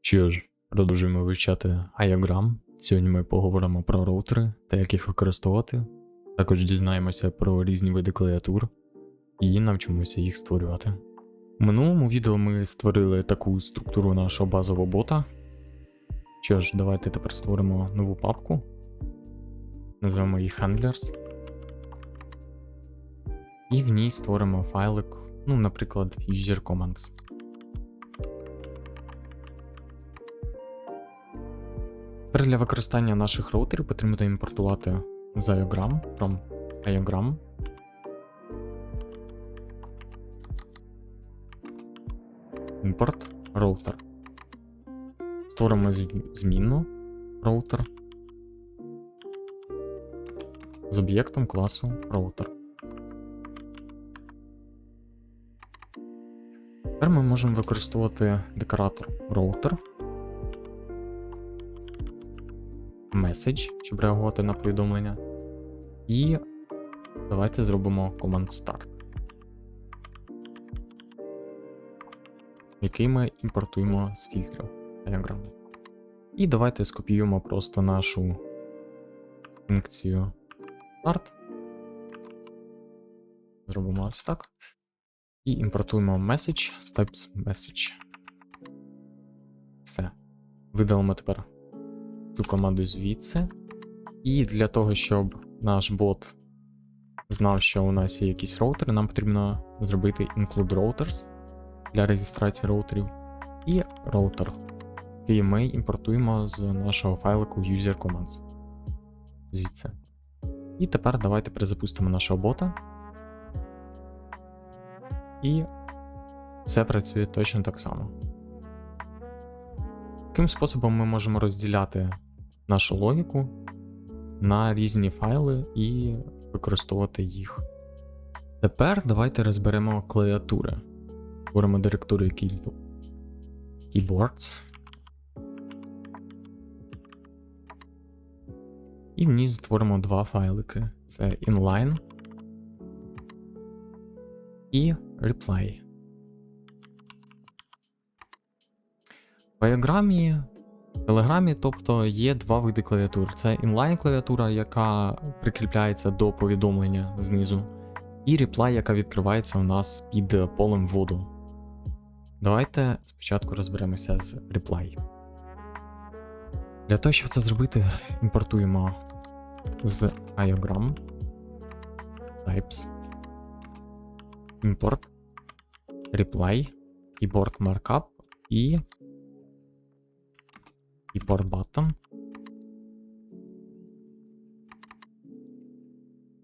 Що ж, продовжуємо вивчати IOgram. Сьогодні ми поговоримо про роутери та як їх використовувати. Також дізнаємося про різні види клавіатур і навчимося їх створювати. У минулому відео ми створили таку структуру нашого базового бота. Що ж, давайте тепер створимо нову папку. Назвемо її Handlers. І в ній створимо файлик, ну, наприклад, user commands. Тепер для використання наших роутерів потрібно імпортувати з from IOgram. Імпорт роутер. Створимо змінну роутер з об'єктом класу роутер. Тепер ми можемо використовувати декоратор роутер. Message, щоб реагувати на повідомлення. І давайте зробимо command start, який ми імпортуємо з фільтрів діаграми. І давайте скопіюємо просто нашу функцію start. Зробимо ось так. І імпортуємо message з types message. Все. Видалимо тепер цю команду звідси. І для того, щоб наш бот знав, що у нас є якісь роутери, нам потрібно зробити include routers для реєстрації роутерів і роутер, який ми імпортуємо з нашого файлику user commands. Звідси. І тепер давайте перезапустимо нашого бота. І все працює точно так само. Таким способом ми можемо розділяти нашу логіку на різні файли і використовувати їх. Тепер давайте розберемо клавіатури. Створимо директорію keybo- keyboards. І в ній створимо два файлики: це inline і reply. В іограмі, в Телеграмі, тобто є два види клавіатур: це інлайн клавіатура, яка прикріпляється до повідомлення знизу, і reply, яка відкривається у нас під полем вводу. Давайте спочатку розберемося з reply. Для того, щоб це зробити, імпортуємо з IOgram types import reply keyboard markup і keyboard button.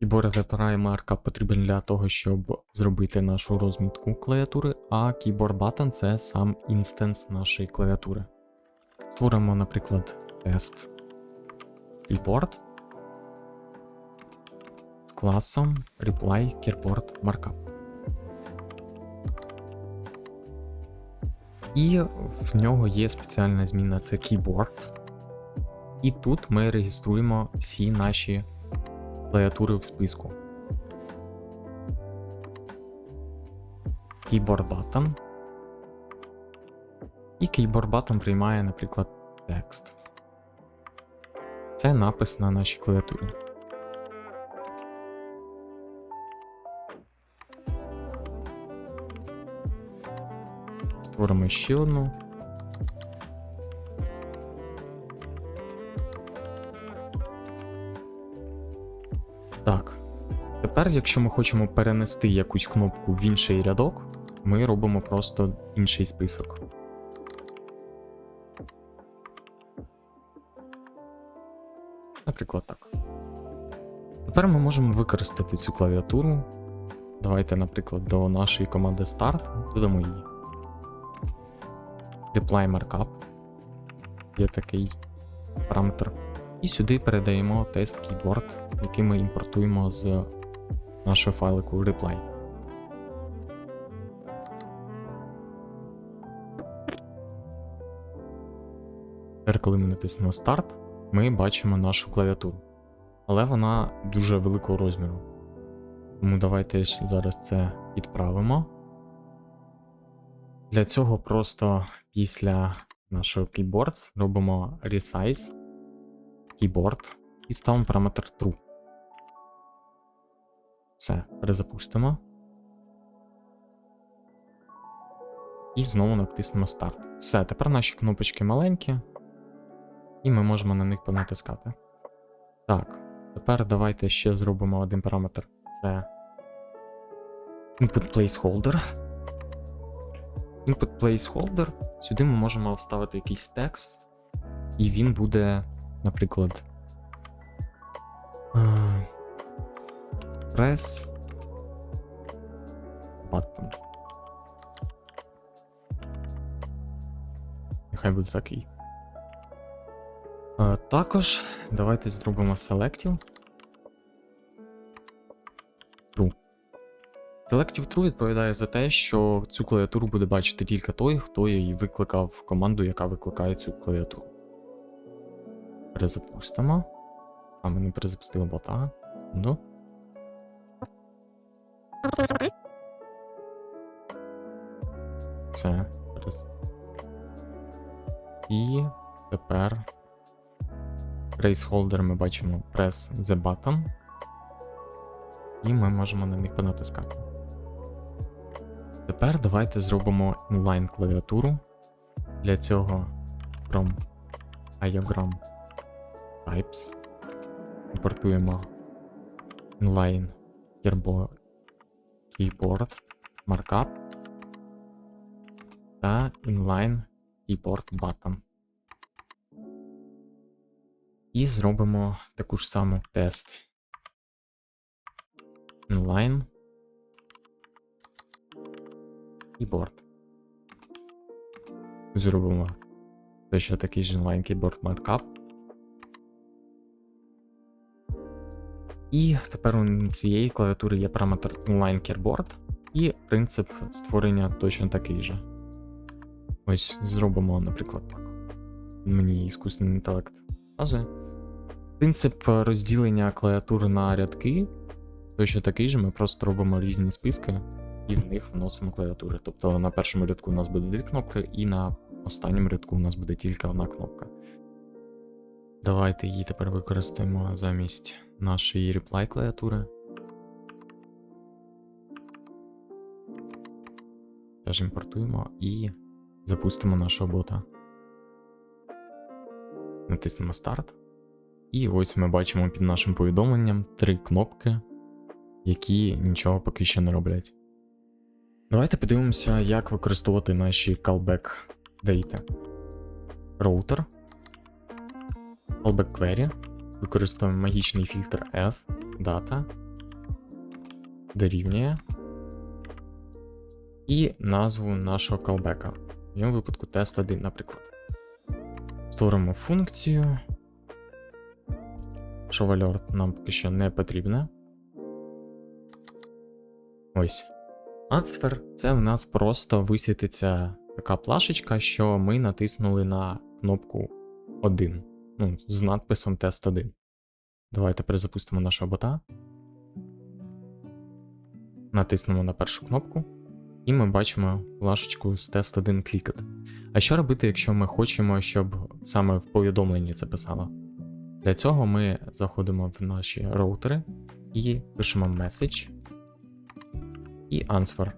Keyboard markup потрібен для того, щоб зробити нашу розмітку клавіатури, а keyboard button це сам інстанс нашої клавіатури. Створимо, наприклад, тест keyboard з класом reply keyboard markup. І в нього є спеціальна зміна це keyboard. І тут ми реєструємо всі наші клавіатури в списку. Keyboard button. І keyboard button приймає, наприклад, текст. Це напис на нашій клавіатурі. Створимо ще одну. Так. Тепер, якщо ми хочемо перенести якусь кнопку в інший рядок, ми робимо просто інший список. Наприклад, так. Тепер ми можемо використати цю клавіатуру. Давайте, наприклад, до нашої команди Start додамо її. Reply Markup. Є такий параметр. І сюди передаємо тест keyboard, який ми імпортуємо з нашого файлику reply. Тепер, коли ми натиснемо Start, ми бачимо нашу клавіатуру. Але вона дуже великого розміру. Тому давайте зараз це підправимо. Для цього просто після нашого keyboards, робимо resize keyboard і ставимо параметр true. Все, перезапустимо. І знову натиснемо старт. Все, тепер наші кнопочки маленькі, і ми можемо на них понатискати. Так, тепер давайте ще зробимо один параметр. Це input placeholder. Input placeholder. Сюди ми можемо вставити якийсь текст, і він буде, наприклад. е, Press button. Нехай буде такий. Е, Також давайте зробимо selective. Selective True відповідає за те, що цю клавіатуру буде бачити тільки той, хто її викликав команду, яка викликає цю клавіатуру. Перезапустимо. А, ми не перезапустили бота. Секунду. Це. перез- І тепер placeholder ми бачимо press the button. І ми можемо на них понатискати. Тепер давайте зробимо inline клавіатуру. Для цього from diagram types. Імпортуємо inline keyboard markup та inline keyboard button. І зробимо таку ж саму тест inline keyboard. Зробимо точно такий же inline keyboard markup. І тепер у цієї клавіатури є параметр inline keyboard і принцип створення точно такий же. Ось зробимо, наприклад, так. Мені іскусний інтелект показує. Принцип розділення клавіатури на рядки точно такий же, ми просто робимо різні списки і в них вносимо клавіатури. Тобто на першому рядку у нас буде дві кнопки, і на останньому рядку у нас буде тільки одна кнопка. Давайте її тепер використаємо замість нашої reply клавіатури. Теж імпортуємо і запустимо нашого бота. Натиснемо старт. І ось ми бачимо під нашим повідомленням три кнопки, які нічого поки що не роблять. Давайте подивимося, як використовувати наші callback data. Роутер. Callback query. Використовуємо магічний фільтр F, data, дорівнює. І назву нашого callback. В цьому випадку тест 1, наприклад. Створимо функцію. Що вальор нам поки що не потрібне. Ось. Answer це в нас просто висвітиться така плашечка, що ми натиснули на кнопку 1. Ну, з надписом тест 1. Давайте перезапустимо нашого бота. Натиснемо на першу кнопку. І ми бачимо плашечку з тест 1 клікати. А що робити, якщо ми хочемо, щоб саме в повідомленні це писало? Для цього ми заходимо в наші роутери і пишемо message і answer.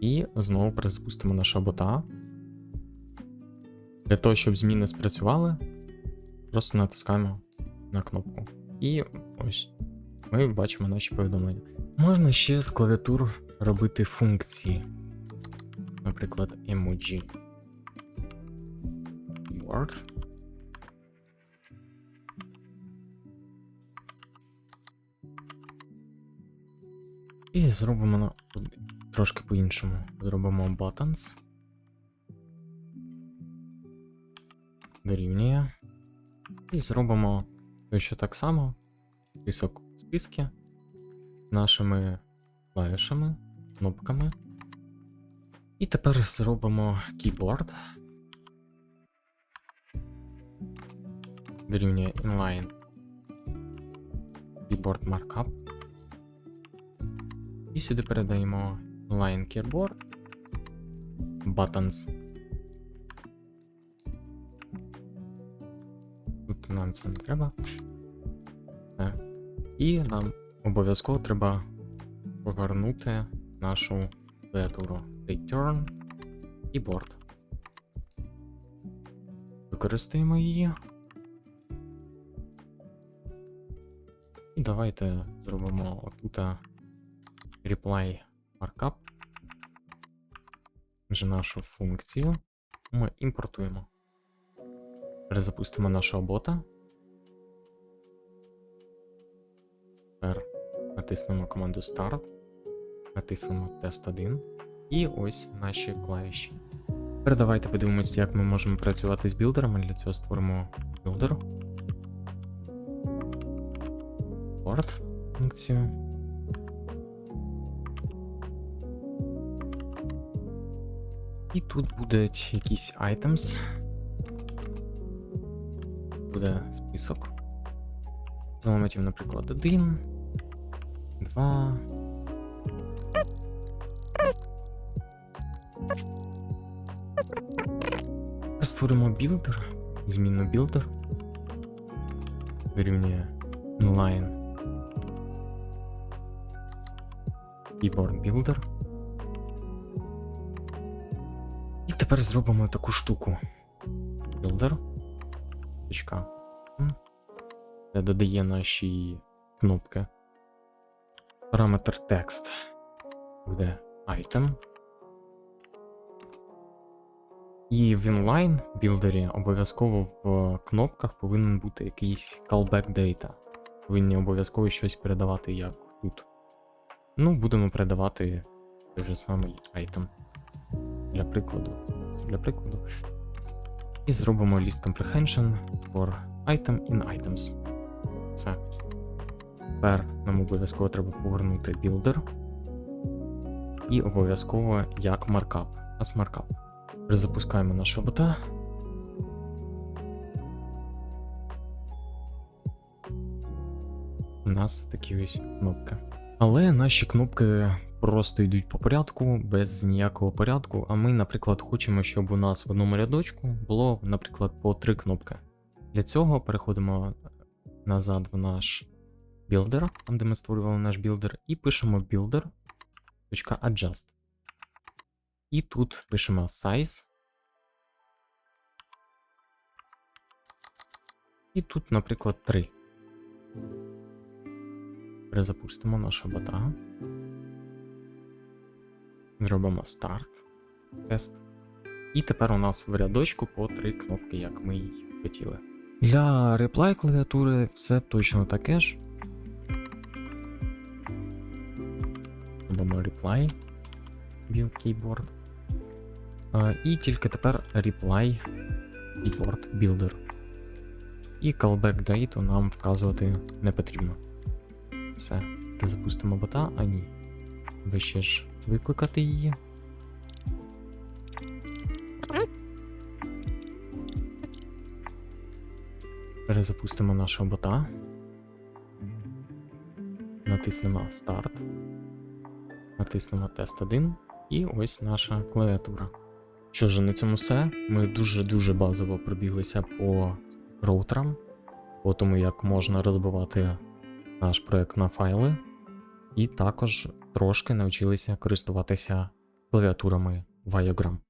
І знову перезапустимо нашого бота. Для того, щоб зміни спрацювали, просто натискаємо на кнопку. І ось ми бачимо наші повідомлення. Можна ще з клавіатур робити функції. Наприклад, emoji. Keyword. І зробимо на трошки по-іншому. Зробимо buttons. Дорівнює. І зробимо ще так само. Список списки нашими клавішами, кнопками. І тепер зробимо keyboard. Дорівнює inline keyboard markup. І сюди передаємо Line Keyboard Buttons. Тут нам це не треба. Е, і нам обов'язково треба повернути нашу клавіатуру Return Keyboard. Використаємо її. І давайте зробимо отута е, reply markup. Вже нашу функцію ми імпортуємо. Перезапустимо нашого бота. Тепер натиснемо команду Start, натиснемо тест 1 і ось наші клавіші. Тепер давайте подивимося, як ми можемо працювати з білдерами. Для цього створимо білдер. Board функцію. І тут будуть якісь items. Буде список. З елементів, наприклад, 1, 2. Створимо білдер. Змінну білдер. Вирівнює inline keyboard builder. Тепер зробимо таку штуку. Builder. Точка. Це додає наші кнопки. Параметр текст буде item. І в inline білдері обов'язково в кнопках повинен бути якийсь callback data. Повинні обов'язково щось передавати як тут. Ну, будемо передавати той же самий item. Для прикладу. Для прикладу. І зробимо list comprehension for item in items. Все. Тепер нам обов'язково треба повернути builder. І обов'язково як маркап. As markup. Перезапускаємо нашого бота. У нас такі ось кнопки. Але наші кнопки просто йдуть по порядку, без ніякого порядку. А ми, наприклад, хочемо, щоб у нас в одному рядочку було, наприклад, по три кнопки. Для цього переходимо назад в наш білдер, там де ми створювали наш білдер, і пишемо builder.adjust. І тут пишемо size. І тут, наприклад, 3. Перезапустимо нашого бота. Зробимо старт, тест. І тепер у нас в рядочку по три кнопки, як ми й хотіли. Для реплай клавіатури все точно таке ж. Робимо reply build keyboard. І тільки тепер reply keyboard builder. І callback date нам вказувати не потрібно. Все, запустимо бота, а ні. Вище ж викликати її. Перезапустимо нашого бота. Натиснемо старт. Натиснемо тест 1. І ось наша клавіатура. Що ж, на цьому все. Ми дуже-дуже базово пробіглися по роутерам, по тому, як можна розбивати наш проект на файли, і також трошки навчилися користуватися клавіатурами Viogram.